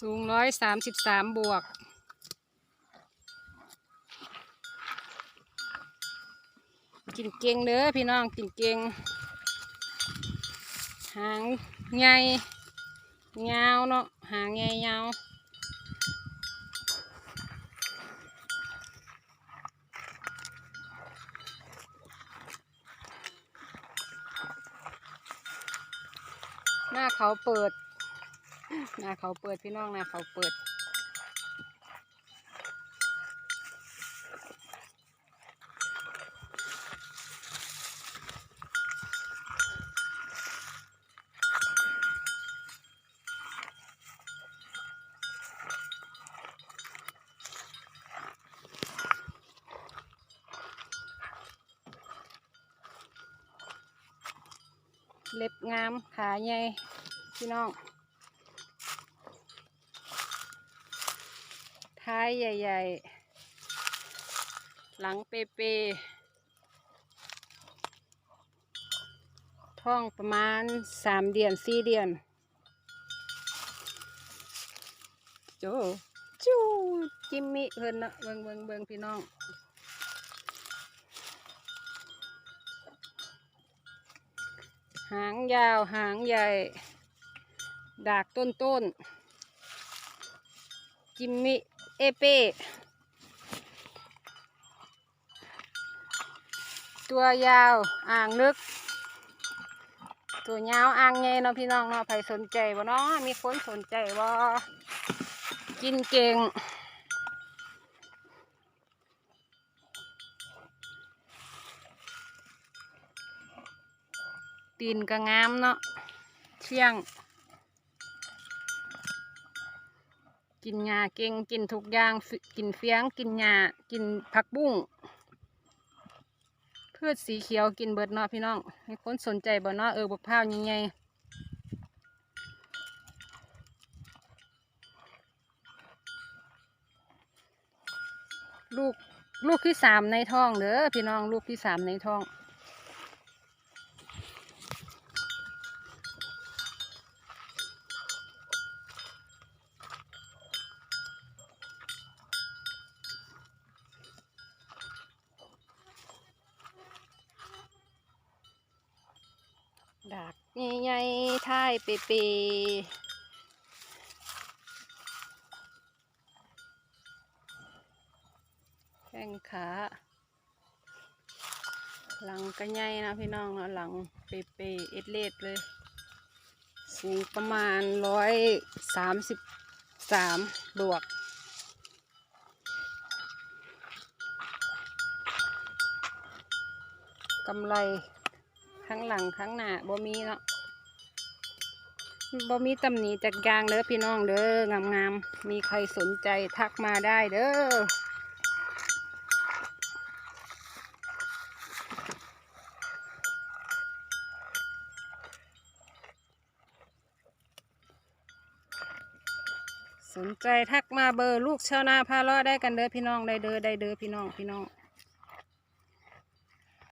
สูงร้อยสามสิบสามบวก กินเก่งเด้อพี่น้องกินเก่งหางใหญ่ยาวเนาะหางใหญ่ยาวหน้าเขาเปิด น้าเขาเปิดพี่น้องน้าเขาเปิดเล็บงาม ขาใหญ่พี่น้อง ท้ายใหญ่ ๆ หลังเปเปท้องประมาณสามเดือนสี่เดือนโจจูจิมมี่เพิ่นเนาะเบิงเบิงเบิงพี่น้องหางยาวหางใหญ่ ดากต้นต้นๆจิมมิ เอเป้ตัวยาวอ่างลึก ตัวยาวอ่างใหญ่เนาะพี่น้องเนาะใครสนใจบ่เนาะมีคนสนใจบ่กินเก่งตีนก็งามเนาะเที่ยง กินหญ้าเก่งกินทุกอย่างกินเฟียง กินหญ้ากินผักบุ้งพืชสีเขียวกินเบิดเนาะพี่น้องมีคนสนใจบ่เนาะเออบักพร้าวใหญ่ลูกลูกที่สามในท้องเด้อพี่น้องลูกที่สามในท้อง ดากใหญ่ๆท้ายเปเปแข้งขาหลังก็ใหญ่นะพี่น้องเนาะหลังเปเปเอ็ดเลดเลย สูงประมาณร้อยสามสิบสามบวกกำไร ข้างหลังข้างหน้าบ่มีเนาะบ่มีตำหนิจากยางเด้อพี่น้องเด้องามๆมีใครสนใจทักมาได้เด้อสนใจทักมาเบอร์ลูกชาวนาพาลาะได้กันเด้อพี่น้องได้เด้อได้เด้อพี่น้องพี่น้อง